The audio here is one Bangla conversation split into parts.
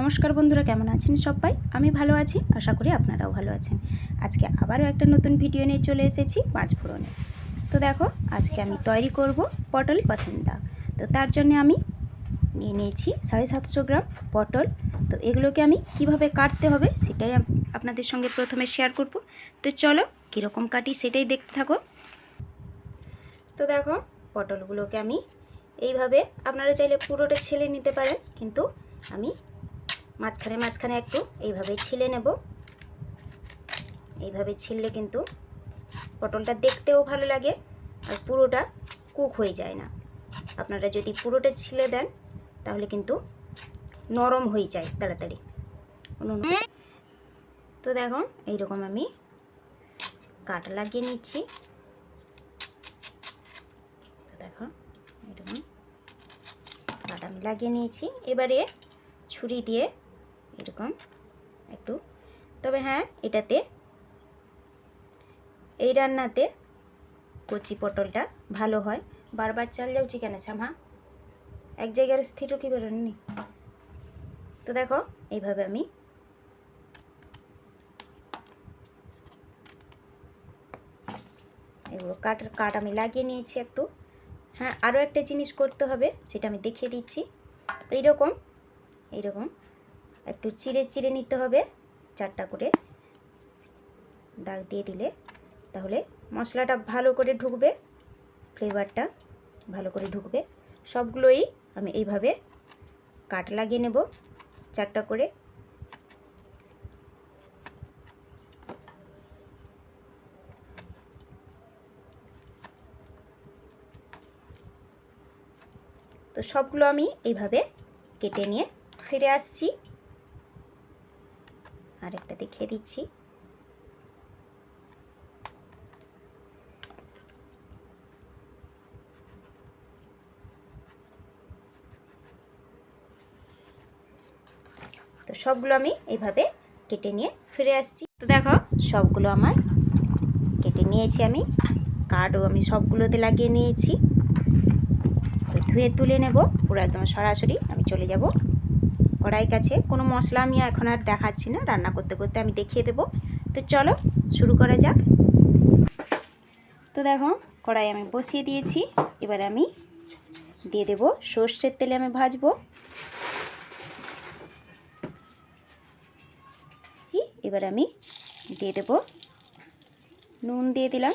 নমস্কার বন্ধুরা, কেমন আছেন সবাই? আমি ভালো আছি, আশা করি আপনারাও ভালো আছেন। আজকে আবারও একটা নতুন ভিডিও নিয়ে চলে এসেছি পাঁচ ফোড়নে। তো দেখো, আজকে আমি তৈরি করব পটল পাসিন্দা তো তার জন্য আমি নিয়ে নিয়েছি সাড়ে সাতশো গ্রাম পটল। তো এগুলোকে আমি কীভাবে কাটতে হবে সেটাই আপনাদের সঙ্গে প্রথমে শেয়ার করব। তো চলো, কীরকম কাটি সেটাই দেখতে থাকো। তো দেখো, পটলগুলোকে আমি এইভাবে আপনারা চাইলে পুরোটা ছেলে নিতে পারেন, কিন্তু আমি মাঝখানে মাঝখানে একটু এইভাবে ছিলে নেব। এইভাবে ছিললে কিন্তু পটলটা দেখতেও ভালো লাগে আর পুরোটা কুক হয়ে যায় না। আপনারা যদি পুরোটা ছিলে দেন তাহলে কিন্তু নরম হয়ে যায় তাড়াতাড়ি। তো দেখো, এইরকম আমি কাটা লাগিয়ে নিচ্ছি। তো দেখো এরকম কাটা আমি লাগিয়ে নিয়েছি। এবারে ছুরি দিয়ে এরকম, একটু। তবে হ্যাঁ এটাতে, এই রান্নাতে কচি পটলটা ভালো হয়। বারবার চাল যাচ্ছি কেন শ্যামা এক জায়গার স্থির কি বেরোননি তো দেখো, এইভাবে আমি এগুলো কাট কাট আমি লাগিয়ে নিয়েছি একটু। হ্যাঁ আরও একটা জিনিস করতে হবে, সেটা আমি দেখিয়ে দিচ্ছি। এইরকম এইরকম। একটু চিড়ে চিড়ে নিতে হবে, চারটা করে দাগ দিয়ে দিলে তাহলে মশলাটা ভালো করে ঢুকবে, ফ্লেভারটা ভালো করে ঢুকবে। সবগুলোই আমি এইভাবে কাট লাগিয়ে নেব, চারটা করে। তো সবগুলো আমি এইভাবে কেটে নিয়ে ফিরে আসছি। আরেকটা দেখিয়ে দিচ্ছি। তো সবগুলো আমি এইভাবে কেটে নিয়ে ফিরে আসছি। তো দেখো, সবগুলো আমার কেটে নিয়েছি আমি। কার্ডও আমি সবগুলোতে লাগিয়ে নিয়েছি। ধুয়ে তুলে নেব, পুরো একদম সরাসরি আমি চলে যাব। কড়াই কাছে। কোনো মশলা আমি এখন আর দেখাচ্ছি না, রান্না করতে করতে আমি দেখিয়ে দেব। তো চলো, শুরু করা যাক। তো দেখো, কড়াই আমি বসিয়ে দিয়েছি। এবার আমি দিয়ে দেব সর্ষের তেলে আমি ভাজবো। এবার আমি দিয়ে দেব নুন দিয়ে দিলাম।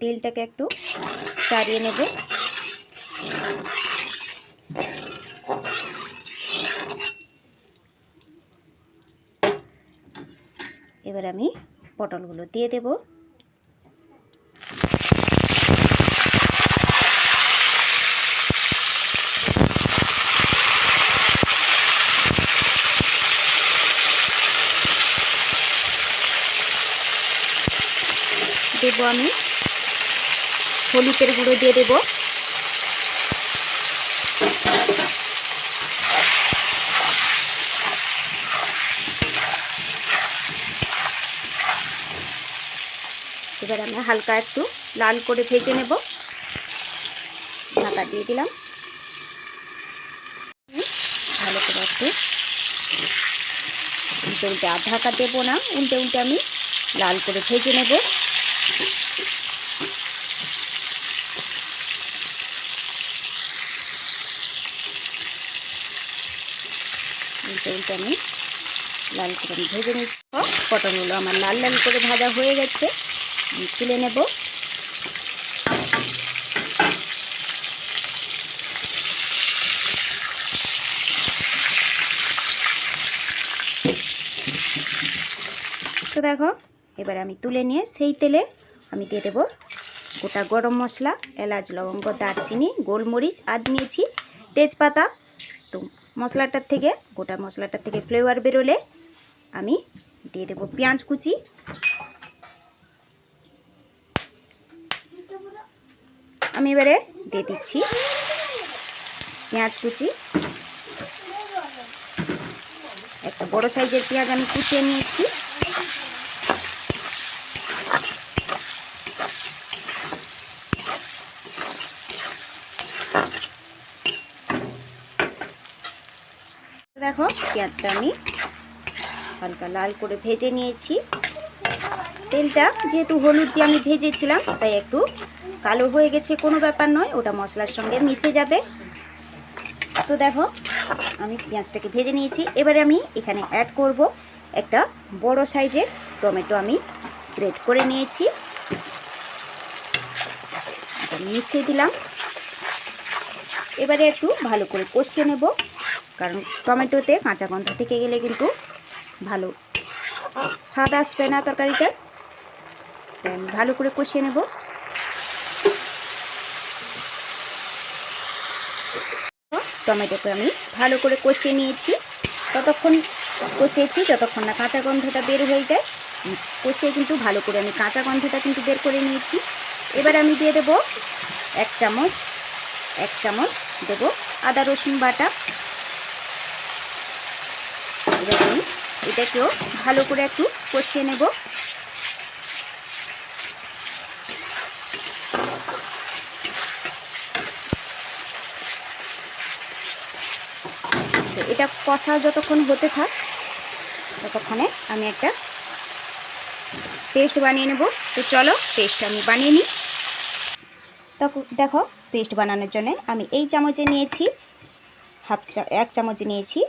তেলটাকে একটু চাড়িয়ে নেব। এবার আমি পটলগুলো দিয়ে দেব। দেবো আমি হলুদের গুঁড়ো দিয়ে দেব। এবার আমি হালকা একটু লাল করে ভেজে নেব। ঢাকা দিয়ে দিলাম। ভালো করে একটু উল্টে উল্টে আর ঢাকা দেবো না উল্টে উল্টে আমি লাল করে ভেজে নেব। উল্টে উল্টে আমি লাল করে ভেজে নিচ্ছি। পটলগুলো আমার লাল লাল করে ভাজা হয়ে গেছে। তুলে নেব। তো দেখো, এবার আমি তুলে নিয়ে সেই তেলে আমি দিয়ে দেবো গোটা গরম মশলা, এলাচ, লবঙ্গ, দারচিনি, গোলমরিচ আর নিয়েছি তেজপাতা। তো মশলাটার থেকে, গোটা মশলাটার থেকে ফ্লেভার বেরোলে আমি দিয়ে দেবো পেঁয়াজ কুচি। আমি এবারে দিয়ে দিচ্ছি পেঁয়াজ কুচি। একটা বড় সাইজের পেঁয়াজ আমি কুচিয়ে নিয়েছি। দেখো পেঁয়াজটা আমি হালকা লাল করে ভেজে নিয়েছি। তেলটা যেহেতু হলুদ দিয়ে আমি ভেজেছিলাম, তাই একটু কালো হয়ে গেছে কোনো ব্যাপার নয়, ওটা মশলার সঙ্গে মিশে যাবে। তো দেখো, আমি পেঁয়াজটাকে ভেজে নিয়েছি। এবারে আমি এখানে অ্যাড করব একটা বড় সাইজের টমেটো আমি গ্রেট করে নিয়েছি। মিশিয়ে দিলাম। এবারে একটু ভালো করে কষিয়ে নেব, কারণ টমেটোতে কাঁচা গন্ধ থেকে গেলে কিন্তু ভালো। স্বাদ আসবে না তরকারিটা। ভালো করে কষিয়ে নেব। টমেটোকে আমি ভালো করে কষিয়ে নিয়েছি। ততক্ষণ কষিয়েছি, যতক্ষণ না কাঁচা গন্ধটা বের হয়ে যায়। কষিয়ে কিন্তু ভালো করে আমি কাঁচা গন্ধটা কিন্তু বের করে নিয়েছি। এবার আমি দিয়ে দেব এক চামচ এক চামচ দেব আদা রসুন বাটা। এবার আমি এটাকেও ভালো করে একটু কষিয়ে নেব। এটা কষা যতক্ষণ হতে থাক, ততক্ষণে আমি একটা পেস্ট বানিয়ে নেব। তো চলো পেস্ট আমি বানিয়ে নিই। তখন দেখো পেস্ট বানানোর জন্য আমি এই চামচে নিয়েছি হাফ চা, এক চামচ নিয়েছি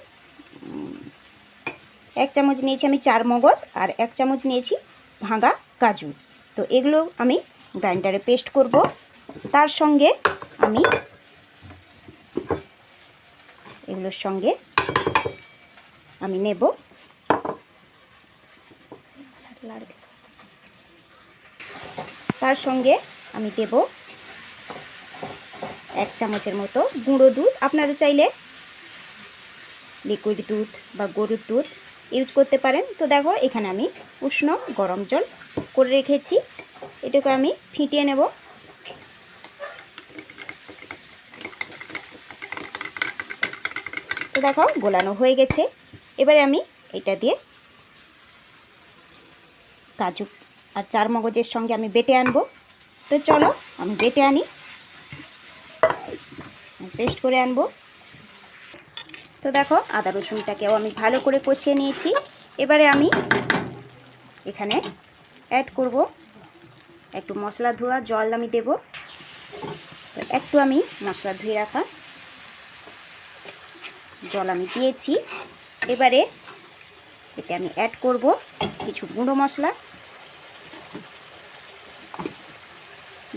এক চামচ নিয়েছি আমি চার মগজ আর এক চামচ নিয়েছি ভাঙা কাজু। তো এগুলো আমি গ্রাইন্ডারে পেস্ট করব। তার সঙ্গে আমি এগুলোর সঙ্গে আমি নেব। তার সঙ্গে আমি দেব এক চামচের মতো গুঁড়ো দুধ। আপনারা চাইলে লিকুইড দুধ বা গরুর দুধ ইউজ করতে পারেন। তো দেখো, এখানে আমি উষ্ণ গরম জল করে রেখেছি। এটাকে আমি ফিটিয়ে নেব। তো দেখো, গোলানো হয়ে গেছে। এবারে আমি এটা দিয়ে কাজু আর চার মগজের সঙ্গে আমি বেটে আনব। তো চলো, আমি বেটে আনি। পেস্ট করে আনব। তো দেখো, আদা রসুনটাকেও আমি ভালো করে কষিয়ে নিয়েছি। এবারে আমি এখানে অ্যাড করব একটু মশলা ধোয়া, জল আমি দেব। একটু আমি মশলা ধুয়ে রাখা জল আমি দিয়েছি। এবারে এতে আমি অ্যাড করব কিছু গুঁড়ো মশলা।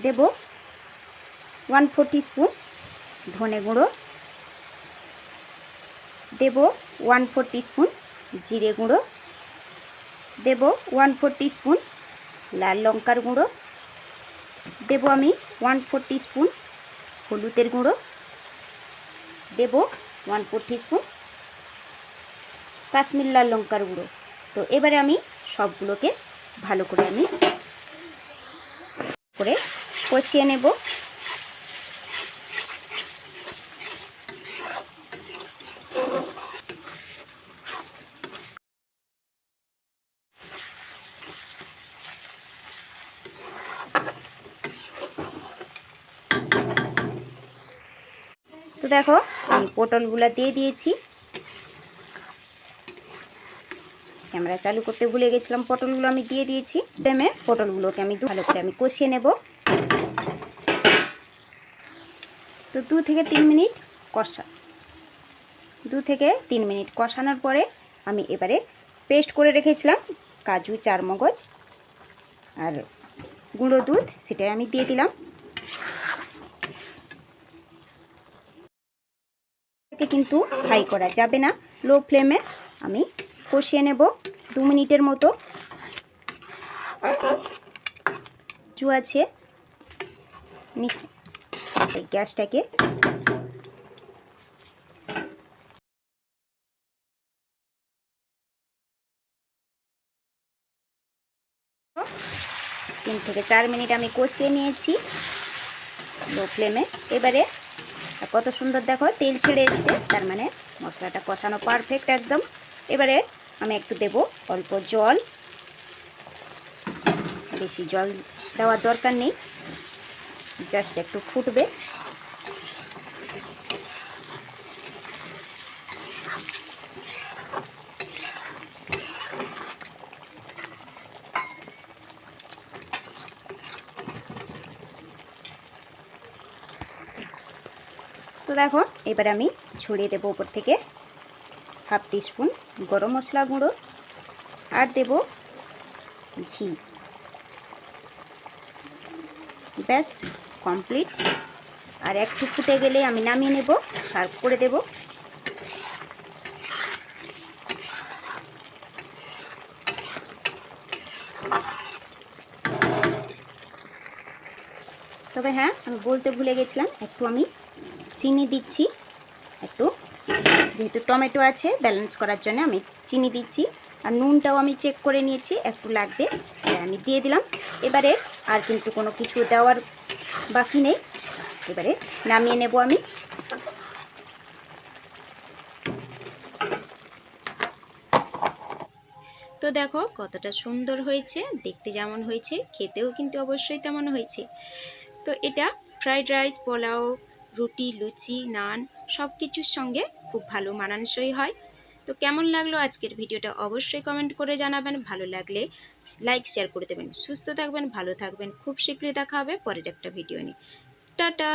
দেব ওয়ান ফোর স্পুন ধনে গুঁড়ো। দেব ওয়ান ফোর স্পুন জিরে গুঁড়ো। দেব ওয়ান ফোর স্পুন লাল লঙ্কার গুঁড়ো। দেব আমি ওয়ান ফোর স্পুন হলুদের গুঁড়ো। দেব ওয়ান ফোর স্পুন কাশ্মীর লাল লঙ্কার গুঁড়ো। তো এবারে আমি সবগুলোকে ভালো করে আমি করে কষিয়ে নেব। তো দেখো, আমি পটলগুলো দিয়ে দিয়েছি। ক্যামেরা চালু করতে ভুলে গেছিলাম। পটলগুলো আমি দিয়ে দিয়েছি। ডেমে পটলগুলোকে আমি ভালো করে আমি কষিয়ে নেব। তো দু থেকে তিন মিনিট কষা দু থেকে তিন মিনিট কষানোর পরে আমি এবারে পেস্ট করে রেখেছিলাম কাজু চার মগজ আর গুঁড়ো দুধ, সেটাই আমি দিয়ে দিলাম। কিন্তু হাই করা যাবে না। লো ফ্লেমে আমি কষিয়ে নেব। দু মিনিটের মতো। এই গ্যাসটাকে। তিন থেকে চার মিনিট আমি কষিয়ে নিয়েছি। লো ফ্লেমে। এবারে কত সুন্দর দেখো, তেল ছেড়ে এসছে। তার মানে মশলাটা কষানো পারফেক্ট একদম। এবারে আমি একটু দেব অল্প জল। বেশি জল দেওয়ার দরকার নেই। জাস্ট একটু ফুটবে। তো দেখো, এবার আমি ছড়িয়ে দেবো উপর থেকে। হাফ টিস্পুন গরম মশলা গুঁড়ো আর দেব ঘি। ব্যাস, কমপ্লিট। আর একটু ফুটে গেলে আমি নামিয়ে নেব, সার্ভ করে দেব। তবে হ্যাঁ আমি বলতে ভুলে গেছিলাম, একটু আমি চিনি দিচ্ছি, একটু যেহেতু টমেটো আছে ব্যালেন্স করার জন্য আমি চিনি দিচ্ছি। আর নুনটাও আমি চেক করে নিয়েছি, একটু লাগবে। আমি দিয়ে দিলাম। এবারে আর কিন্তু কোনো কিছু দেওয়ার বাকি নেই। এবারে নামিয়ে নেব আমি। তো দেখো কতটা সুন্দর হয়েছে, দেখতে যেমন হয়েছে, খেতেও কিন্তু অবশ্যই তেমন হয়েছে। তো এটা ফ্রাইড রাইস পোলাও, রুটি, লুচি, নান সব কিছুর সঙ্গে খুব ভালো মানানসই হয়। তো কেমন লাগল আজকের ভিডিওটা অবশ্যই কমেন্ট করে জানাবেন। ভালো লাগলে লাইক শেয়ার করে দেবেন। সুস্থ থাকবেন, ভালো থাকবেন। খুব শীঘ্রই দেখা হবে পরের একটা ভিডিও নিয়ে। টাটা!